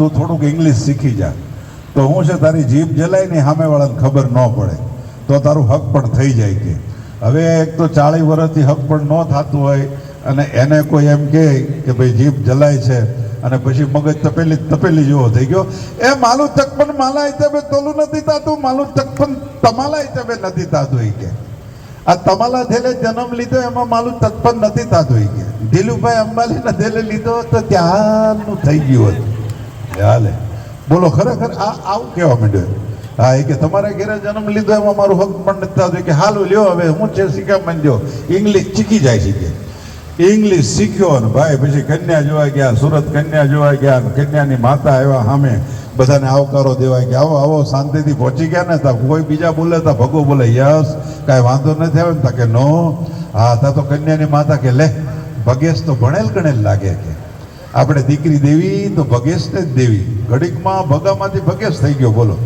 તું થોડુંક ઇંગ્લિશ શીખી જા. તો હું છે તારી જીભ જલાય ને સામેવાળાને ખબર ન પડે. તો તારું હક પણ થઈ જાય કે. હવે એક તો ચાળીસ વર્ષથી હક પણ ન થતું હોય અને એને કોઈ એમ કહે કે ભાઈ જીભ જલાય છે અને પછી મગજ તપેલી તપેલી જેવો થઈ ગયો. એ માલું તક પણ માલાય તબે તોલું નથી થાતું માલું તક પણ હિસાબે નથી થતું એ કે. આ તમાલા ધેલે જન્મ લીધો એમાં માલું તક પણ નથી થતું એ કે. ધીલુભાઈ અંબાલીના ધેલે લીધો તો ત્યારનું થઈ ગયું હતું. હાલે. બોલો, ખરેખર આ આવું કહેવા માંડ્યો હા, એ કે તમારા ઘેરે જન્મ લીધો એમાં મારું હક પણ નથી થતું. કે હાલું, લ્યો, હવે હું છે શીખા માંડ્યો ઇંગ્લિશ શીખી જાય કે. ઇંગ્લિશ શીખ્યો ને ભાઈ પછી કન્યા જોવા ગયા, સુરત કન્યા જોવા ગયા કન્યાની માતા આવ્યા સામે. બધાને આવકારો દેવાય કે આવો આવો, શાંતિથી પહોંચી ગયા ને તા કોઈ બીજા બોલે તા ભગો બોલે, યસ, કાંઈ વાંધો નથી આવે. ને તા કે, નો. હા, તા તો કન્યાની માતા કે, લે, ભગેશ તો ભણેલ ગણેલ લાગે કે. આપણે દીકરી દેવી તો ભગેશને જ દેવી. ઘડીકમાં ભગામાંથી ભગેશ થઈ ગયો, બોલો.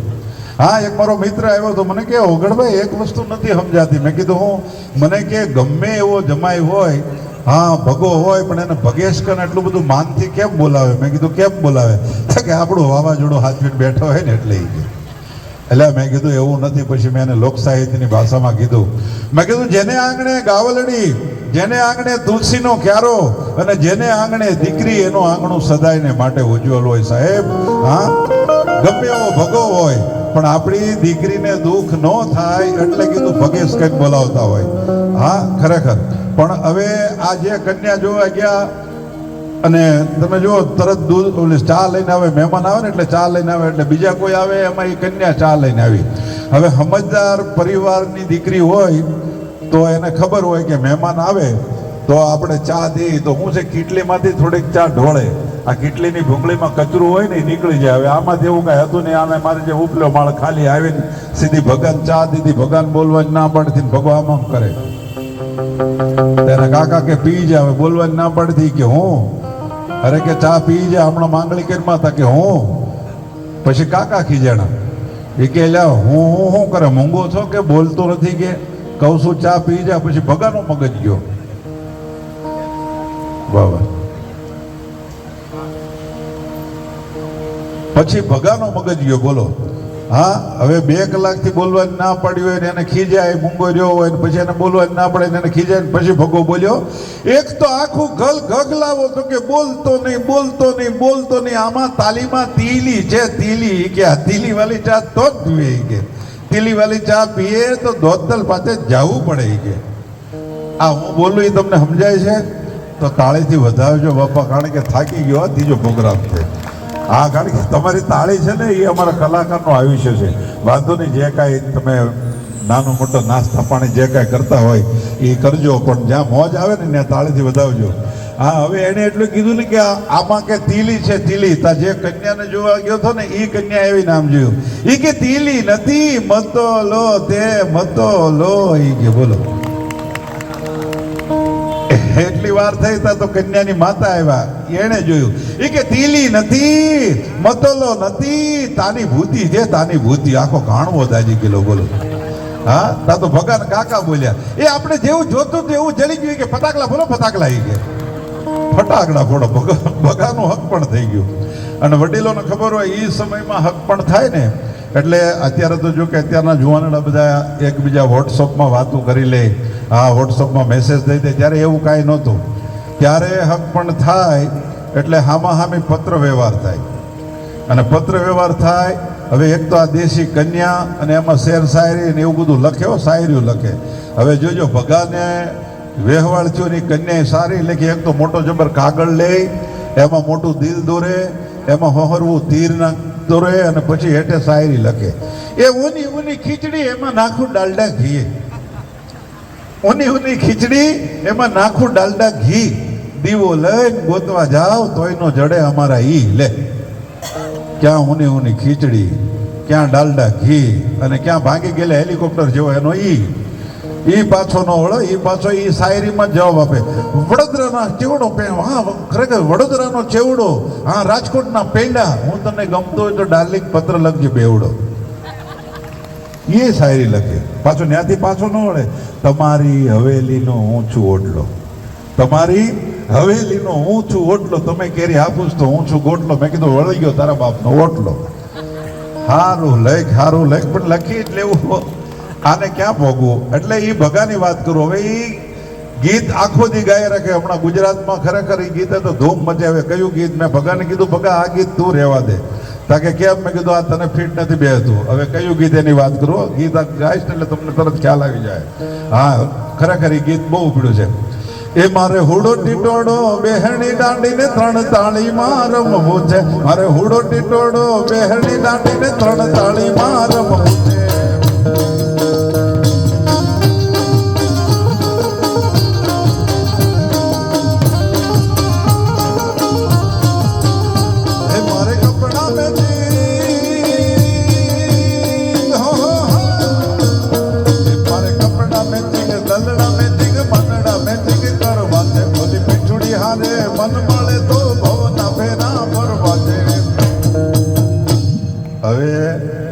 હા, એક મારો મિત્ર આવ્યો તો મને કે ઓગણભાઈ, એક વસ્તુ નથી સમજાતી. મેં કીધું, હું, મને કે ગમે એવો જમાય હોય, હા, ભગો હોય, પણ એને ભગેશ કને એટલું બધું માનથી કેમ બોલાવે? મેં કીધું, કેમ બોલાવે? કે આપણું વાવાઝોડું હાથવીને બેઠો હોય ને એટલે એટલે મેં કીધું, એવું નથી. પછી મેં એને લોક સાહિત્યની ભાષામાં કીધું. મેં કીધું, જેને આંગણે ગાવલડી, જેને આંગણે તુલસીનો ક્યારો અને જેને આંગણે દીકરી, એનું આંગણું સદાયને માટે ઉજ્જવલ હોય. સાહેબ, હા? ગમે એવો ભગો હોય, પણ આપણી દીકરીને દુઃખ ન થાય એટલે કીધું, ભગેશ કંઈક બોલાવતા હોય. હા, ખરેખર. પણ હવે આ જે કન્યા જોવા ગયા અને તમે જુઓ, તરત દૂધ ઓલી ચા લઈને આવે, મહેમાન આવે ને એટલે ચા લઈને આવે, એટલે બીજા કોઈ આવે એમાં એ કન્યા ચા લઈને આવી. હવે સમજદાર પરિવારની દીકરી હોય, તો એને ખબર હોય કે મહેમાન આવે, તો આપણે ચા દઈએ. તો હું છે, કીટલીમાંથી થોડીક ચા ઢોળે. આ કીટલીની ભૂંગળીમાં કચરું હોય ને નીકળી જાય. હવે આમાંથી એવું કાંઈ હતું નહીં. આમે મારે જે ઉપલ્યો માળ ખાલી આવીને સીધી ભગવાન ચા દીધી. ભગવાન બોલવાની ના પડતી ભગવાન આમ આમ કરે. તેના કાકા કે, પી જાવે હવે જ ના પડતી કે હું? અરે કે ચા પી જા, હમણાં માંગણી કરી હતા કે હું? પછી કાકા ખીજાણા. એ કે લ્યા, હું હું શું કરે? મૂંગો છો કે બોલતો નથી કે? કહું છું ચા પી જા, પછી ભગાનો મગજ ગયો. બાબા પછી ભગાનો મગજ ગયો, બોલો. હા, હવે બે કલાકથી બોલવાની ના પડ્યું હોય ને એને ખીજાય, મૂંગો રહ્યો હોય ને પછી એને બોલવાની ના પડે એને ખીજાય પછી ભગો બોલ્યો. એક તો આખું ગલ ગગલાવો તો કે બોલતો નહીં બોલતો નહીં બોલતો નહીં. આમાં તાલીમાં તીલી છે, તીલી. કે આ તીલી વાળી ચા તો જ પીવે કે. તીલી વાળી ચા પીએ તો ધોતલ પાસે જવું પડે કે. આ હું બોલું એ તમને સમજાય છે? તો તાળીથી વધારજો બાપા, કારણ કે થાકી ગયો ત્રીજો પ્રોગ્રામ છે. હા, કારણ કે તમારી તાળી છે ને એ અમારા કલાકારનું આયુષ્ય છે. વાંધો નહીં, જે કાંઈ તમે નાનો મોટો નાસ્તા પાણી જે કાંઈ કરતા હોય એ કરજો, પણ જ્યાં મોજ આવે ને ત્યાં તાળીથી વધાવજો. હા, હવે એણે એટલું કીધું ને કે આમાં કે તીલી છે, તીલી. તા જે કન્યાને જોવા ગયો હતો ને એ કન્યા એવી નામ જોયું. એ કે તીલી નથી મતો લો તે મતો લો એ કે બોલો. એટલી વાર થઈ તા તો કન્યાની માતા આવ્યા. એણે જોયું એ કે તીલી નથી, મતોલો નથી, તાની ભૂતિ છે, તાની ભૂતિ. આખો ઘાણવો દાજી કિલો બોલો. હા, તા તો ભગવાન કાકા બોલ્યા. એ આપણે જેવું જોતું એવું જડી ગયું કે ફટાકડા, બોલો, ફટાકડા આવી ગયા ફટાકડા ફોડો ભગા ભગાનું હક પણ થઈ ગયું. અને વડીલોને ખબર હોય એ સમયમાં હક પણ થાય ને. એટલે અત્યારે તો જો કે અત્યારના જુવાનડા બધા એકબીજા વોટ્સઅપમાં વાતો કરી લે. હા વોટ્સઅપમાં મેસેજ દઈ દે. ત્યારે એવું કાંઈ નહોતું. ત્યારે હક પણ થાય, એટલે હામાં હામી પત્ર વ્યવહાર થાય. અને પત્ર વ્યવહાર થાય, હવે એક તો આ દેશી કન્યા અને એમાં શેર, શાયરી ને એવું બધું લખે હો, શાયરીઓ લખે. હવે જોજો, ભગાને વ્યવહાર થયો કન્યાએ સારી લખી, એક તો મોટો જબર કાગળ લે એમાં મોટું દિલ દોરે, એમાં હોહરવું તીર ના દોરે, અને પછી હેઠે શાયરી લખે. એ ઊની ઊની ખીચડી, એમાં નાખું ડાલડા ઘી ઊની ઉની ખીચડી, એમાં નાખું ડાલડા ઘી. દીવો લઈને ગોતવા જાવ તો એનો જડે અમારા ઈ, લે. ક્યાં ઉની ઊની ખીચડી, ક્યાં ડાલડા ઘી, અને ક્યાં ભાગી ગયેલા હેલિકોપ્ટર જેવો એનો ઈ. ઈ પાછો નો વળો, ઈ પાછો ઈ શાયરીમાં જવાબ આપે. વડોદરાના ચેવડો પે હા ખરેખર વડોદરાનો ચેવડો, હા, રાજકોટના પેંડા. હું તને ગમતો હોય તો ડાર્લિંગ પત્ર લખજે બેવડો. એ શાયરી લખે. પાછો ત્યાંથી પાછો ન વળે. તમારી હવેલીનો ઊંચું ઓટલો. તમારી હવેલીનો છું ઓટલો. તમે કેરી આપું છો તો છું ગોટલો. મેં કીધું વળી ગયો તારા બાપનો ઓટલો. હારું લખ હારું લખ. પણ લખી જ લેવું આને ક્યાં ભોગવું? એટલે એ ભગાની વાત કરું. હવે એ ગીત આખો દી ગાય રાખે. હમણાં ગુજરાતમાં ખરેખર એ ગીતે તો ધૂમ મચાવે. કયું ગીત? મેં ભગાને કીધું, ભગા, આ ગીત તું રહેવા દે. તા કે કેમ? મેં કીધું, આ તને ફિટ નથી બેસતું. હવે કયું ગીત એની વાત કરું? ગીત ગાઈશ ને એટલે તમને તરત ખ્યાલ આવી જાય. હા, ખરેખર એ ગીત બહુ ઉપડ્યું છે. એ મારે હુડો ટીટોડો બેહણી દાંડીને ત્રણ તાળીમાં રમવું છે. મારે હુડો ટીટોડો બેહણી દાંડીને ત્રણ તાળીમાં રમવું છે.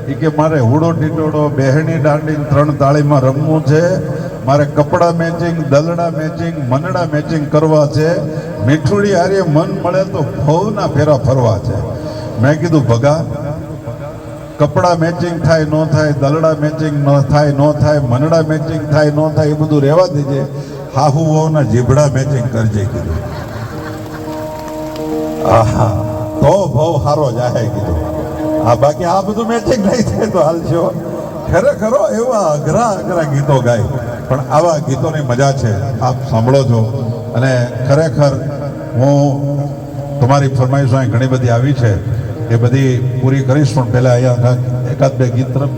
હવે કે મારે હુડો ટીટોડો, બેહણી દાંડી ત્રણ તાળીમાં રમવું છે. મારે કપડાં મેચિંગ દલડા મેચિંગ મનડા મેચિંગ કરવા છે. મીઠુડી હારે મન મળે તો ભવના ફેરા ફરવા છે. મેં કીધું, ભગા, કપડાં મેચિંગ થાય, ન થાય, દલડા મેચિંગ ન થાય ન થાય મનડા મેચિંગ થાય, ન થાય, એ બધું રહેવા દેજે. હાહુ વહુના જીભડા મેચિંગ કરજે, કીધું. આહા, તો ભાવ સારો જાહે, કીધું. આ બાકી આ બધું મેચિંગ નહીં થાય તો હાલશો. ખરેખરો એવા અઘરા અઘરા ગીતો ગાય. પણ આવા ગીતોની મજા છે. આપ સાંભળો છો. અને ખરેખર હું તમારી ફરમાઈશો અહીં ઘણી બધી આવી છે. એ બધી પૂરી કરીશ, પણ પહેલા અહીંયા એકાદ બે ગીત તરફ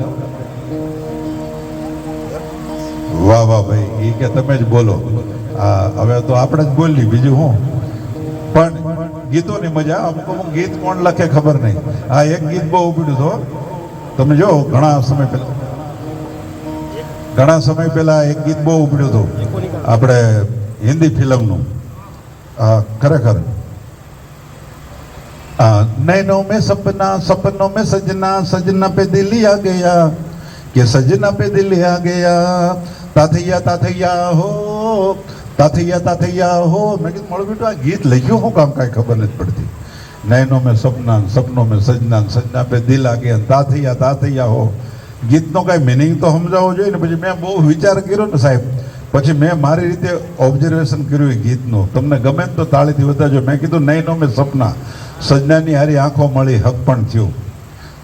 વાહ વાહ, ભાઈ એ કે તમે જ બોલો. હવે તો આપણે જ બોલી બીજું હું? પણ ગીતોની મજા, અમુક અમુક ગીત કોણ લખે ખબર નહીં. આ એક ગીત બહુ ઉપડ્યું તો તમે જો, ઘણા સમય પહેલા. ઘણા સમય પહેલા એક ગીત બહુ ઉપડ્યું હતું. આપણે હિન્દી ફિલ્મનું. આ ખરેખર. નૈનો મેં સપના, સપનો મેં સજના સજના પે દિલ્હી આ ગયા, કે સજના પે દિલ્હી આ ગયા, તાથૈયા તાથૈયા હો તાથૈયા તાથૈયા, હો, મેં કીધું મળું બેટું આ ગીત લખ્યું, હું કામ કાંઈ ખબર નથી પડતી. નયનો મેં સપના, સપનો મેં સજના સજના પે દિલ આગે તાથૈયા તાથૈયા, હો. ગીતનો કાંઈ મિનિંગ તો સમજાવવો જોઈએ ને, પછી મેં બહુ વિચાર કર્યો ને, સાહેબ, પછી મેં મારી રીતે ઓબ્ઝર્વેશન કર્યું એ ગીતનું. તમને ગમે તો તાળીથી વધારજો. મેં કીધું, નયનો મેં સપના. સજનાની હારી આંખો મળી, હક પણ થયું.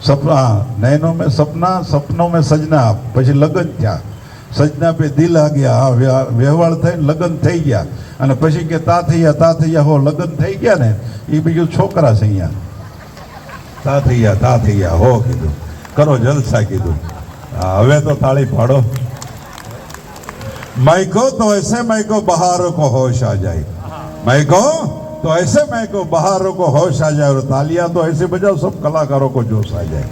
સપના નયનો મેં સપના, સપનો મેં સજના પછી લગ્ન થયા. સજના પે દિલ આ ગયા હા વ્યા- વ્યવહાર થઈને લગ્ન થઈ ગયા અને પછી કે તા થયા તા થયા હો લગ્ન થઈ ગયા ને એ બીજું છોકરા છે અહીંયા તા થયા તા થયા હો કીધું કરો જલસા કીધું હા, હવે તો તાળી પાડો माइको तो ऐसे माइको बहारों को होश आ जाए माइको तो ऐसे माइको बहारों को होश आ जाए और तालियां तो ऐसे बजाओ सब कलाकारों को जोश आ जाए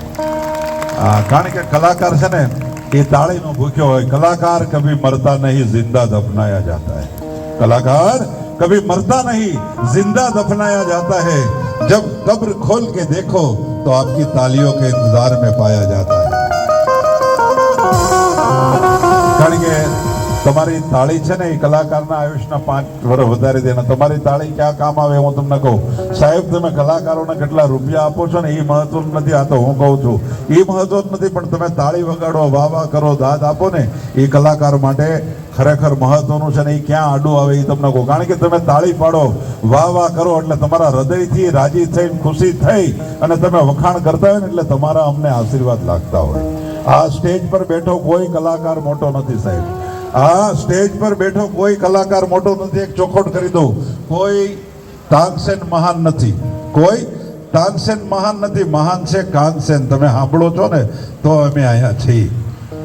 આ કારણ કે કલાકાર છે ને એ તાળીનો ભૂખ્યો હોય કલાકાર કભી મરતા નહીં જિંદા દફનાયા જાતા है कलाकार कभी मरता नहीं जिंदा दफनाया जाता है जब कब्र खोल के देखो तो आपकी तालियों के इंतजार में पाया जाता है કારણ કે તમારી તાળી છે ને એ કલાકારના આયુષ્યના પાંચ વર્ષ વધારી દેના તમારી તાળી ક્યાં કામ આવે હું તમને કહું. સાહેબ, તમે કલાકારોને કેટલા રૂપિયા આપો છો ને એ મહત્વનું નથી, આ તો હું કહું છું. એ મહત્વનું નથી, પણ તમે તાળી વગાડો વાહ વાહ કરો, દાદ આપો ને, એ કલાકાર માટે ખરેખર મહત્વનું છે ને એ ક્યાં આડું આવે એ તમને કહું. કારણ કે તમે તાળી પાડો વાહ વાહ કરો એટલે તમારા હૃદયથી રાજી થઈને ખુશી થઈ અને તમે વખાણ કરતા હોય ને એટલે તમારા અમને આશીર્વાદ લાગતા હોય. આ સ્ટેજ પર બેઠો કોઈ કલાકાર મોટો નથી સાહેબ. આ સ્ટેજ પર બેઠો કોઈ કલાકાર મોટો નથી, એક ચોખવટ કરી દઉં. કોઈ તાનસેન મહાન નથી. કોઈ તાનસેન મહાન નથી, મહાન છે કાનસેન. તમે સાંભળો છો ને, તો અમે અહીંયા છીએ.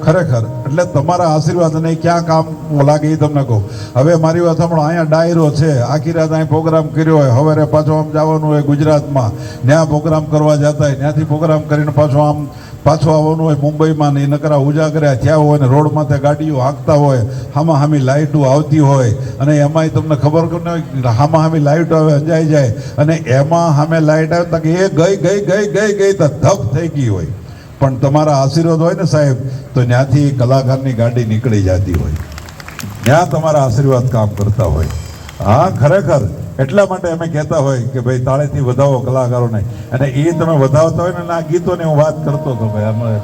ખરેખર, એટલે તમારા આશીર્વાદ અને ક્યાં કામ લાગે એ તમને કહું. હવે મારી વાત સાંભળો, અહીંયા ડાયરો છે. આખી રાત અહીં પ્રોગ્રામ કર્યો હોય. હવે પાછો આમ જવાનું હોય ગુજરાતમાં. ત્યાં પ્રોગ્રામ કરવા જતા હોય. ત્યાંથી પ્રોગ્રામ કરીને પાછો આમ પાછું આવવાનું હોય મુંબઈમાં ને નકરા ઉજાગર્યા થયા હોય ને રોડમાં માથે ગાડીઓ હાંકતા હોય હામાં હામી લાઇટો આવતી હોય અને એમાંય તમને ખબર કે નહીં હામાં હામી લાઇટો આવે અંજાઈ જાય અને એમાં સામે લાઇટ આવે તો એ ગઈ ગઈ ગઈ ગઈ ગઈ તો ધપ થઈ ગઈ હોય. પણ તમારા આશીર્વાદ હોય ને સાહેબ, તો ત્યાંથી કલાકારની ગાડી નીકળી જતી હોય. ત્યાં તમારા આશીર્વાદ કામ કરતા હોય. હા, ખરેખર. એટલા માટે અમે કહેતા હોય કે ભાઈ, તાળેથી વધાવો કલાકારોને. અને એ તમે વધાવતા હોય ને આ ગીતોની હું વાત કરતો હતો ભાઈ અમે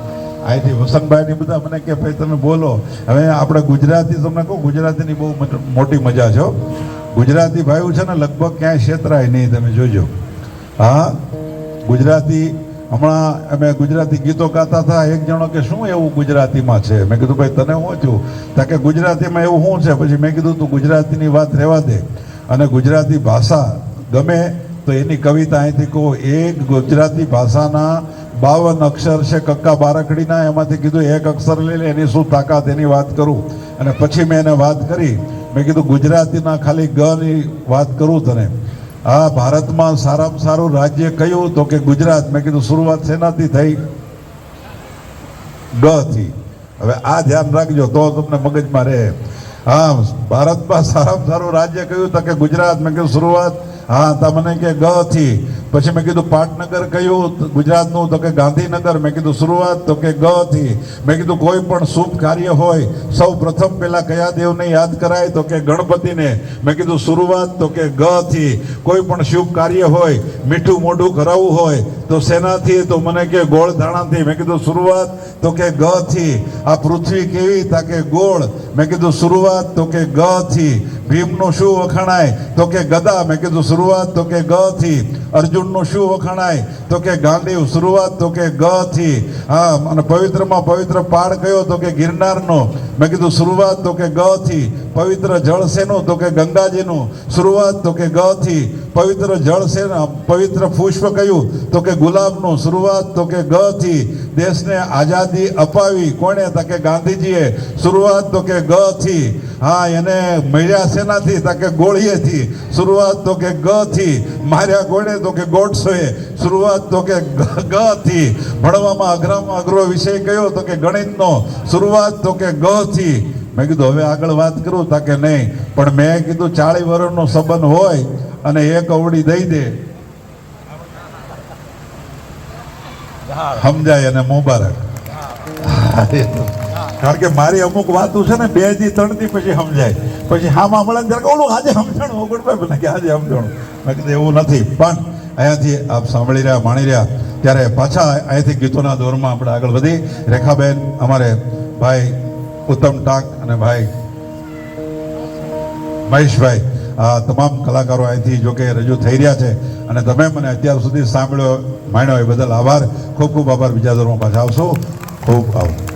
અહીંથી વસંતભાઈની બધા મને કે ભાઈ, તમે બોલો. હવે આપણે ગુજરાતી, તમને કહું, ગુજરાતીની બહુ મોટી મજા છો ગુજરાતી ભાઈઓ છે ને, લગભગ ક્યાંય છેતરાય નહીં, તમે જોજો. હા, ગુજરાતી, હમણાં અમે ગુજરાતી ગીતો ગાતા હતા, એક જણો કે, શું એવું ગુજરાતીમાં છે? મેં કીધું, ભાઈ, તને હું છું? તા કે, ગુજરાતીમાં એવું શું છે? પછી મેં કીધું, તું ગુજરાતીની વાત રહેવા દે. અને ગુજરાતી ભાષા ગમે, તો એની કવિતા અહીંથી કહો એક ગુજરાતી ભાષાના બાવન અક્ષર છે કક્કા બારકડીના, એમાંથી કીધું એક અક્ષર લઈ લે, એની શું તાકાત એની વાત કરું? અને પછી મેં એને વાત કરી, મેં કીધું ગુજરાતીના ખાલી ગની વાત કરું તને. આ ભારતમાં સારામાં સારું રાજ્ય કયું? તો કે ગુજરાત. મેં કીધું શરૂઆત શેનાથી થઈ? ગ થી. હવે આ ધ્યાન રાખજો, તો તમને મગજમાં રહે. હા ભારતમાં સારામાં સારું રાજ્ય કયું? તો કે ગુજરાત. મેં કીધું, શરૂઆત. હા, તા મને કે ગ થી. પછી મેં કીધું, પાટનગર કયું? ગુજરાતનું. તો કે ગાંધીનગર. મેં કીધું, શરૂઆત. તો કે ગ થી. મેં કીધું, કોઈ પણ શુભ કાર્ય હોય, સૌ પ્રથમ પહેલા કયા દેવને યાદ કરાય? તો કે ગણપતિને. મેં કીધું, શરૂઆત. તો કે ગ થી. કોઈ પણ શુભ કાર્ય હોય, મીઠું મોઢું કરાવવું હોય, તો શેનાથી તો મને કે ગોળ ધાણાથી. મેં કીધું, શરૂઆત. તો કે ગ થી. આ પૃથ્વી કેવી? તા કે ગોળ. મેં કીધું, શરૂઆત તો કે ગ થી. ભીમનું શું વખણાય? તો કે ગદા. મેં કીધું, શરૂઆત તો કે ગ થી. અર્જુનનું શું વખણાય? તો કે ગાંડીવ શરૂઆત તો કે ગ થી. હા, અને પવિત્રમાં પવિત્ર પાડ કયો? તો કે ગિરનારનો. મેં કીધું, શરૂઆત તો કે ગ થી. પવિત્ર જળ શેનું તો કે ગંગાજીનું. શરૂઆત તો કે ગ થી. પવિત્ર જળ શેના પવિત્ર પુષ્પ કહ્યું તો કે ગુલાબનું શરૂઆત તો કે ગ થી દેશને આઝાદી અપાવી કોણે તો કે ગાંધીજીએ શરૂઆત તો કે ગ થી હા એને મળ્યા શેનાથી તો કે ગોળીએથી શરૂઆત તો કે ગ થી માર્યા કોણે તો કે ગોડસોએ શરૂઆત તો કે ગ થી ભણવામાં અઘરામાં અઘરો વિષય કયો તો કે ગણિતનો શરૂઆત તો કે ગ થી મેં કીધું હવે આગળ વાત કરું તા કે નહીં પણ મેં કીધું ચાળી વર્ષનો સંબંધ હોય અને એક અવડી દઈ દે. સમજાય અને મુબારક. કારણ કે મારી અમુક વાતો છે ને, બેથી ત્રણથી પછી સમજાય. પછી હા મળે ત્યારે ઓલું આજે સમજણ ઓગણભાઈ મને કે આજે સમજણ. મેં કીધું, એવું નથી. પણ અહીંયાથી આપ સાંભળી રહ્યા, માણી રહ્યા. ત્યારે પાછા અહીંયાથી ગીતોના દોરમાં આપણે આગળ વધી. રેખાબેન, અમારે ભાઈ ઉત્તમ ટાંક અને ભાઈ મહેશભાઈ. આ તમામ કલાકારો અહીંથી જોકે રજૂ થઈ રહ્યા છે. અને તમે મને અત્યાર સુધી સાંભળ્યો, માણ્યો એ બદલ આભાર. ખૂબ ખૂબ આભાર. બીજા દોરમાં પાછા આવશો. ખૂબ આભાર.